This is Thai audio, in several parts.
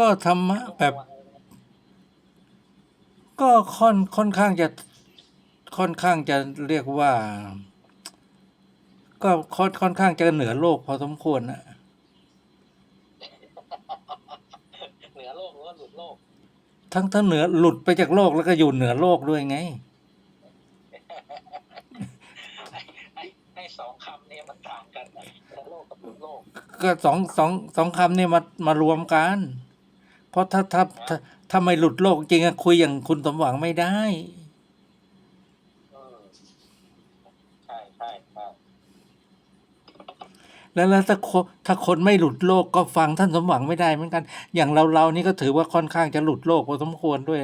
ก็ธรรมะแบบ ก็ค่อนค่อนข้างจะค่อนข้างจะเรียกว่า ก็ค่อนค่อนข้างจะเหนือโลกพอสมควรนะเหนือโลกหรือว่าหลุดโลก ทั้งทั้งเหนือหลุดไปจากโลกแล้วก็อยู่เหนือโลกด้วยไงไอ้ไอ้ไอ้สองคำเนี่ยมันต่างกันนะเหนือโลกกับหลุดโลก ก็สองสองสองคำนี่มามารวมกัน เพราะถ้าถ้าถ้าถ้าไม่หลุดโลกจริงอะคุยอย่างคุณสมหวังไม่ได้อืมใช่ใช่ใช่แล้วแล้วถ้าคนถ้าคนไม่หลุดโลกก็ฟังท่านสมหวังไม่ได้เหมือนกัน อย่างเราเรานี่ก็ถือว่าค่อนข้างจะหลุดโลกพอสมควรด้วย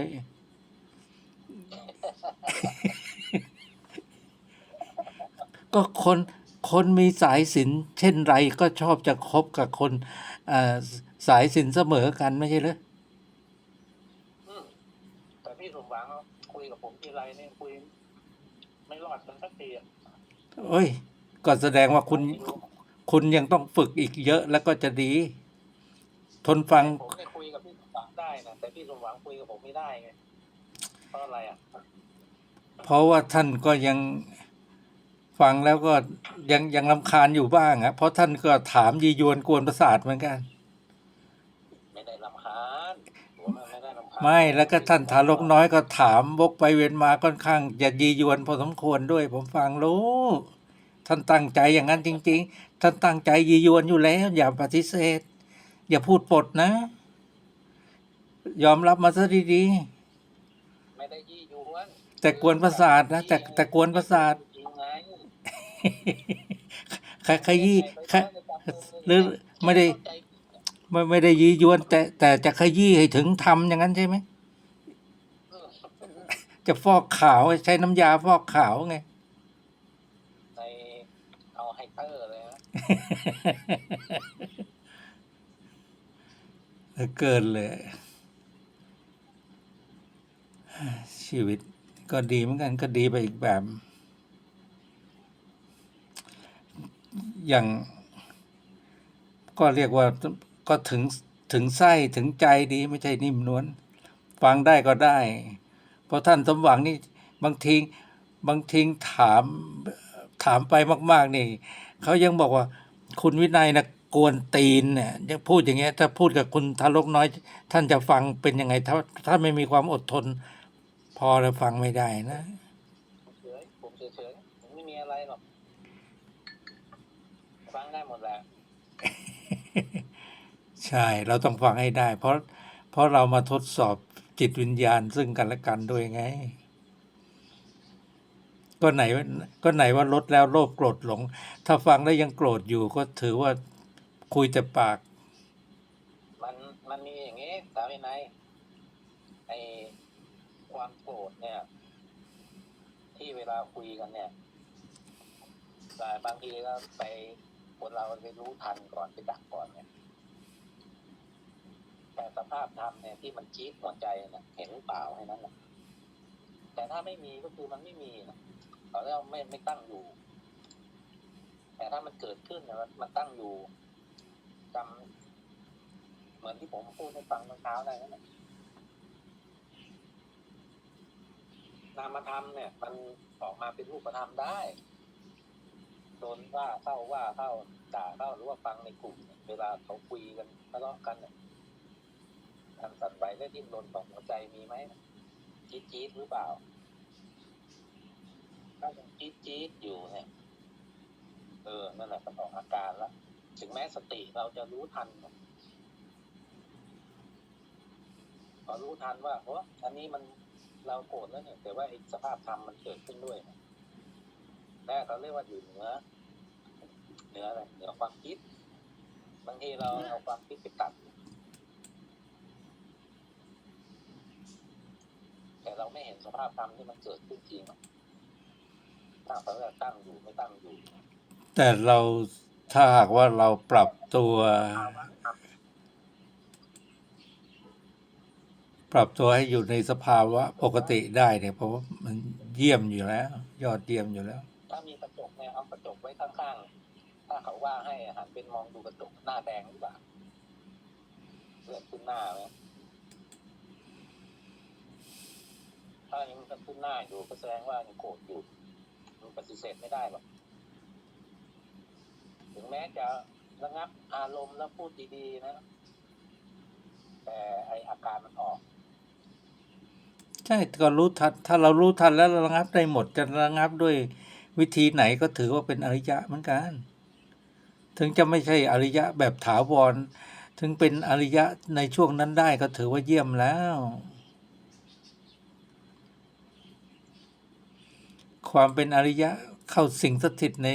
ก็คนคนมีสายสินเช่นไรก็ชอบจะคบกับคนอ่า สายสินเสมอกันไม่ใช่เหรออืมแต่พี่สมหวังคุยกับผมทีไรเนี่ยคุย ไม่รอดกันสักทีอะเอ้ย ก็แสดงว่าคุณคุณยังต้องฝึกอีกเยอะแล้วก็จะดี ทนฟัง ผมเนี่ยคุยกับพี่สมหวังได้นะแต่พี่สมหวังคุยกับผมไม่ได้ไงเพราะอะไรอะเพราะว่าท่านก็ยังฟังแล้วก็ยังยังลำคาญอยู่บ้างอะเพราะท่านก็ถามยียวนกวนประสาทเหมือนกัน ไม่ได้ลำคาญผมว่าไม่ได้ลำคาญไม่แล้วก็ท่านทารกน้อยก็ถามวกไปเวียนมาค่อนข้างจะยียวนพอสมควรด้วย ผมฟังรู้ ท่านตั้งใจอย่างนั้นจริง ๆ ท่านตั้งใจยียวนอยู่แล้ว อย่าปฏิเสธ อย่าพูดปดนะ ยอมรับมาซะดีไม่ได้ยี่ยวนๆแต่กวนประสาทนะแต่แต่กวนประสาท จริงไงใครขยี้ใครหรือไม่ได้ ไม่ไม่ได้ยียวน แต่แต่จะขยี้ให้ถึงทำอย่างนั้นใช่ไหมจะฟอกขาวใช้น้ำยาฟอกขาวไงในเอาไฮเตอร์เลยนะเหลือเกินเลย ชีวิตก็ดีเหมือนกันก็ดีไปอีกแบบ อย่างก็เรียกว่า ก็ถึงถึงไส้ถึงใจดีไม่ใช่นิ่มนวลฟังได้ก็ได้ เพราะท่านสมหวังนี่บางทีบางทีถามถามไปมาก ๆ นี่เขายังบอกว่าคุณวินัยนะกวนตีนเนี่ยยังพูดอย่างเงี้ยถ้าพูดกับคุณทารกน้อย ท่านจะฟังเป็นยังไงถ้าถ้าไม่มีความอดทน พอแล้วฟังไม่ได้นะเฉยผมเฉยๆผมไม่มีอะไรหรอกฟังได้หมดแหละ ใช่ เราต้องฟังให้ได้ เพราะเพราะเรามาทดสอบจิตวิญญาณซึ่งกันและกันด้วยไง ก็ไหนว่าก็ไหนว่าลดแล้วโลภโกรธหลง ถ้าฟังแล้วยังโกรธอยู่ก็ถือว่าคุยแต่ปาก มันมันมีอย่างงี้สาวินัยไอความโกรธเนี่ย ที่เวลาคุยกันเนี่ยแต่บางทีก็ไปคนเราไปรู้ทันก่อนไปดักก่อนเนี่ย แต่สภาพธรรมเนี่ยที่มันจี๊ดหัวใจนะเห็นหรือเปล่าให้นั้นนะแต่ถ้าไม่มีก็คือมันไม่มีนะเขาเรียกว่าไม่ไม่ตั้งอยู่ แต่ถ้ามันเกิดขึ้นเนี่ยมันมันตั้งอยู่จำเหมือนที่ผมพูดให้ฟังเมื่อเช้าได้นั่นแหละนามธรรมเนี่ย มันออกมาเป็นรูปธรรมได้โดนว่าเข้าว่าเข้าด่าเข้าหรือว่าฟังในกลุ่มเนี่ยเวลาเขาคุยกันทะเลาะกันเนี่ย การสั่นไหวและดิ้นรนของหัวใจมีไหมจี๊ดจี๊ดหรือเปล่า ถ้ายังจี๊ดจี๊ดอยู่เนี่ยเออนั่นแหละมันออกอาการแล้วถึงแม้สติเราจะรู้ทันพอรู้ทันว่าโอ้อันนี้มันเราโกรธแล้วเนี่ย แต่ว่าสภาพธรรมมันเกิดขึ้นด้วยนะแรกเขาเรียกว่าอยู่เหนือเหนืออะไรเหนือความคิดบางทีเราเอาความคิดไปตัด แต่ เราไม่เห็นสภาพธรรมที่มันเกิดขึ้นจริงหรอกถ้าเขาจะตั้งอยู่ไม่ตั้งอยู่ แต่เราถ้าหากว่าเราปรับตัว ปรับตัวให้อยู่ในสภาวะปกติได้เนี่ยเพราะว่ามันเยี่ยมอยู่แล้ว ยอดเยี่ยมอยู่แล้ว ถ้ามีกระจกเนี่ยเอากระจกไว้ข้างๆ ถ้าเขาว่าให้หันเป็นมองดูกระจกหน้าแดงหรือเปล่าเลือดขึ้นหน้าไหม ถ้ายังขึ้นหน้าอยู่ก็แสดงว่ายังโกรธอยู่มันปฏิเสธไม่ได้หรอกถึงแม้จะระงับอารมณ์แล้วพูดดีๆนะ แต่ไออาการมันออก ใช่ก็รู้ทันถ้าเรารู้ทันแล้วระงับได้หมดจะระงับด้วยวิธีไหนก็ถือว่าเป็นอริยะเหมือนกัน ถึงจะไม่ใช่อริยะแบบถาวร ถึงเป็นอริยะในช่วงนั้นได้ก็ถือว่าเยี่ยมแล้ว ความเป็นอริยะเข้าสิงสถิตใน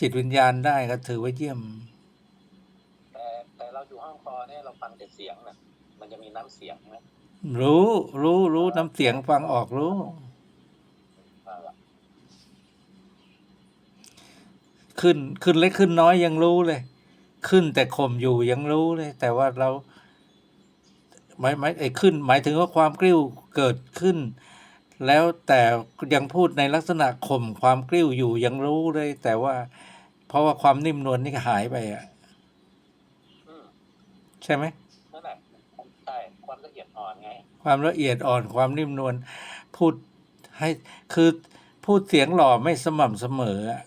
จิตวิญญาณได้ก็ถือว่าเยี่ยม แต่แต่เราอยู่ห้องคอเนี่ยเราฟังแต่เสียงนะมันจะมีน้ำเสียงนะรู้รู้รู้น้ำเสียงฟังออกรู้อ่าขึ้นขึ้นเล็กขึ้นน้อยยังรู้เลย ขึ้นแต่ข่มอยู่ยังรู้เลย แต่ว่าเราหมายหมายไอ้ขึ้น หมายถึงว่าความกริ้วเกิดขึ้น แล้วแต่ยังพูดในลักษณะข่มความกริ้วอยู่ยังรู้เลย แต่ว่า เพราะว่าความนิ่มนวลนี่ก็หายไปอะอืมใช่ไหมนั่นแหละใช่ความละเอียดอ่อนไง ความละเอียดอ่อนความนิ่มนวลพูดให้คือพูดเสียงหล่อไม่สม่ำเสมออะ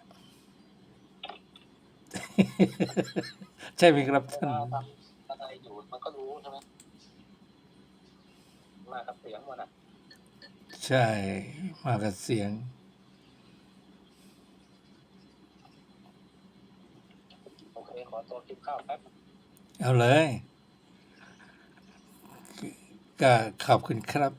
ใช่ไหมครับเวท่านลาทำอะไรอยู่มันก็รู้ใช่ไหมมากับเสียงหมดอะ ใช่ มากับเสียง โอเค ขอตัวกินข้าวแป๊บเอาเลย ก็ขอบคุณครับ